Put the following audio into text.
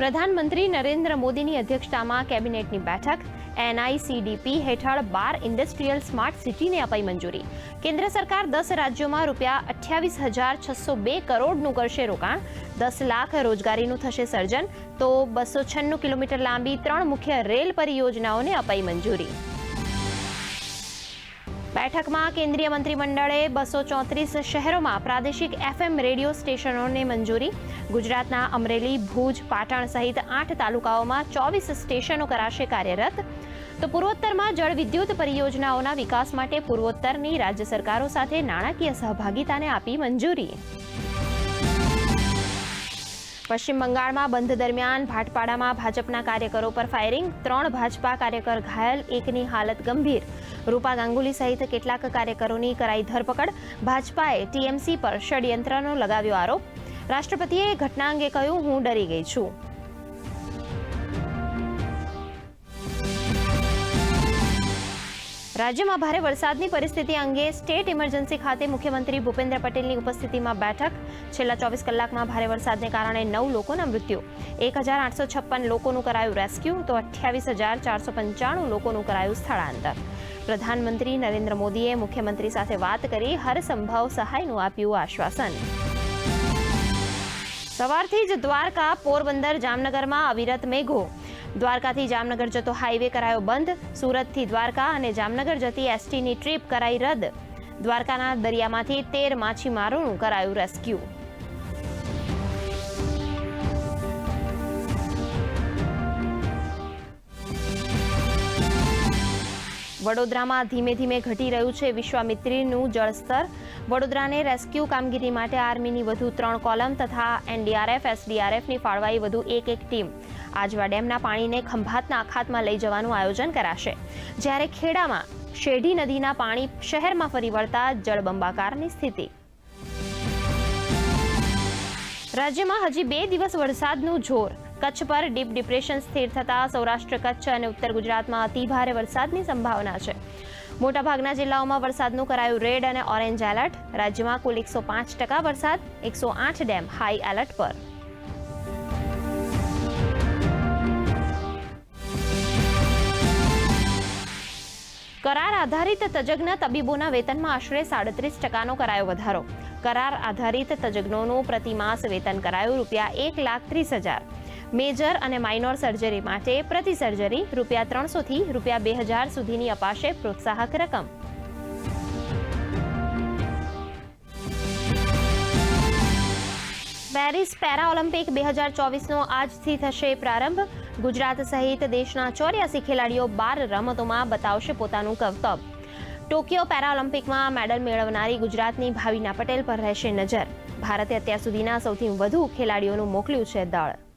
પ્રધાનમંત્રી નરેન્દ્ર મોદીની અધ્યક્ષતામાં કેબિનેટની બેઠક, એનઆઈસીડીપી હેઠળ બાર ઇન્ડસ્ટ્રીયલ સ્માર્ટ સિટીને અપાઈ મંજૂરી. કેન્દ્ર સરકાર દસ રાજ્યોમાં રૂપિયા અઠ્યાવીસ હજાર છસો બે કરોડનું કરશે રોકાણ. દસ લાખ રોજગારીનું થશે સર્જન. તો બસો છન્નું કિલોમીટર લાંબી ત્રણ મુખ્ય રેલ પરિયોજનાઓને અપાઈ મંજૂરી. બેઠકમાં કેન્દ્રીય મંત્રીમંડળે બસો ચોત્રીસ શહેરોમાં પ્રાદેશિક એફએમ રેડિયો સ્ટેશનોને મંજૂરી. ગુજરાતના અમરેલી, ભુજ, પાટણ સહિત આઠ તાલુકાઓમાં ચોવીસ સ્ટેશનો કરાશે કાર્યરત. તો પૂર્વોત્તરમાં જળ વિદ્યુત પરિયોજનાઓના વિકાસ માટે પૂર્વોત્તરની રાજ્ય સરકારો સાથે નાણાકીય સહભાગિતાને આપી મંજૂરી. પશ્ચિમ બંગાળમાં બંધ દરમિયાન ભાટપાડામાં ભાજપના કાર્યકરો પર ફાયરિંગ, ત્રણ ભાજપા કાર્યકર ઘાયલ, એકની હાલત ગંભીર. રૂપા ગાંગુલી સહિત કેટલાક કાર્યકરોની કરાઈ ધરપકડ, ભાજપાએ ટીએમસી પર ષડયંત્રનો લગાવ્યો આરોપ. રાષ્ટ્રપતિએ ઘટના અંગે કહ્યું, હું ડરી ગઈ છું. રાજ્યમાં ભારે વરસાદની પરિસ્થિતિ અંગે સ્ટેટ ઇમરજન્સી ખાતે મુખ્યમંત્રી ભૂપેન્દ્ર પટેલની ઉપસ્થિતિમાં બેઠક. છેલ્લા ચોવીસ કલાકમાં ભારે વરસાદને કારણે નવ લોકોના મૃત્યુ. એક હજાર આઠસો છપ્પન લોકોનું કરાયું રેસ્ક્યુ, તો અઠ્યાવીસ હજાર ચારસો પંચાણું લોકોનું કરાયું સ્થળાંતર. પ્રધાનમંત્રી નરેન્દ્ર મોદીએ મુખ્યમંત્રી સાથે વાત કરી હરસંભવ સહાયનું આપ્યું આશ્વાસન. સવારથી જ દ્વારકા પોરબંદર જામનગરમાં અવિરત મેઘો. દ્વારકાથી જામનગર જતો હાઈવે કરાયો બંધ. સુરતથી દ્વારકા અને જામનગર જતી એસટીની ટ્રીપ કરાઈ રદ. દ્વારકાના દરિયામાંથી તેર માછીમારોનું કરાયું રેસ્ક્યુ વડોદરામાં ધીમે ધીમે ઘટી રહ્યું છે વિશ્વામિત્રીનું જળસ્તર. વડોદરાને રેસ્ક્યુ કામગીરી માટે આર્મીની વધુ ત્રણ કોલમ તથા એનડીઆરએફ, એસડીઆરએફની ફાળવાઈ વધુ એક એક ટીમ. આજવા ડેમના પાણીને ખંભાતના અખાતમાં લઈ જવાનું આયોજન કરાશે. જ્યારે ખેડામાં શેઢી નદીના પાણી શહેરમાં ફરી વળતા જળબંબાકારની સ્થિતિ. રાજ્યમાં હજી બે દિવસ વરસાદનું જોર. કચ્છ પર ડીપ ડિપ્રેશન સ્થિર થતાં સૌરાષ્ટ્ર, કચ્છ અને ઉત્તર ગુજરાતમાં અતિભારે વરસાદની સંભાવના છે. મોટાભાગના જિલ્લાઓમાં વરસાદનું કરાયું રેડ અને ઓરેન્જ એલર્ટ. રાજ્યમાં કુલ એકસો પાંચ ટકા વરસાદ, એકસો આઠ ડેમ હાઈ એલર્ટ પર. કરાર આધારિત તજજ્ઞ તબીબોના વેતનમાં આશરે સાડત્રીસ ટકાનો કરાયો વધારો. કરાર આધારિત તજજ્ઞોનું પ્રતિમાસ વેતન કરાયું રૂપિયા એક લાખ ત્રીસ હજાર. મેજર અને માઇનોર સર્જરી માટે પ્રતિ સર્જરી રૂપિયા ત્રણસોથી રૂપિયા બે હજાર સુધીની અપાશે પ્રોત્સાહક રકમ. પેરિસ પેરાઓલિમ્પિક બે હજાર ચોવીસનો આજથી થશે પ્રારંભ. ગુજરાત સહિત દેશના ચોર્યાસી ખેલાડીઓ બાર રમતોમાં બતાવશે પોતાનું કરતબ ટોક્યો પેરાઓલિમ્પિકમાં મેડલ મેળવનારી ગુજરાતની ભાવિના પટેલ પર રહેશે નજર. ભારતે અત્યાર સુધીના સૌથી વધુ ખેલાડીઓનું મોકલ્યું છે દળ.